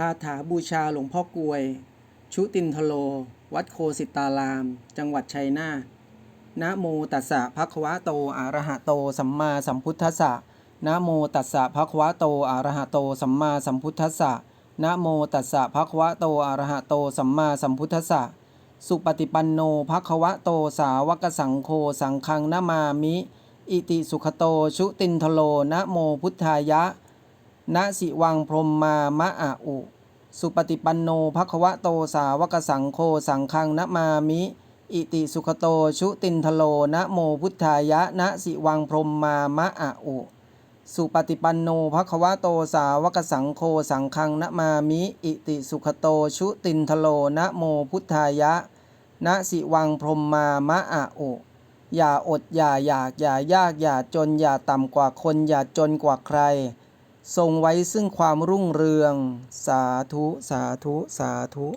คาถาบูชาหลวงพ่อกลวย ชุตินทโล วัดโคสิตาราม จังหวัดชัยนาทนะโมตัสสะภะคะวะโตอะระหะโต สัมมาสัมพุทธัสสะนะโมตัสสะภะคะวะโตอะระหะโต สัมมาสัมพุทธัสสะนะโมตัสสะภะคะวะโตอะระหะโต สัมมาสัมพุทธัสสะสุปฏิปันโนภะคะวะโตสาวกสังโฆสังฆังนะมามิ อิติสุขโตชุตินทโลนะโมพุทธายะ ณสิวังพรมมามะอะอุ สุปฏิปันโนภควะโตสาวกสังโฆสังฆังนะมามิ อิติสุขโตชุตินทโลนะโมพุทธายะณสิวังพรมมามะอะอุ สุปฏิปันโนภควะโตสาวกสังโฆสังฆังนะมามิ อิติสุขโตชุตินทโลนะโมพุทธายะณสิวังพรมมามะอะอุอย่าอดอย่าอยากอย่ายากอย่าจนอย่าต่ำกว่าคนอย่าจนกว่าใคร ทรงไว้ซึ่งความรุ่งเรือง สาธุ สาธุ สาธุ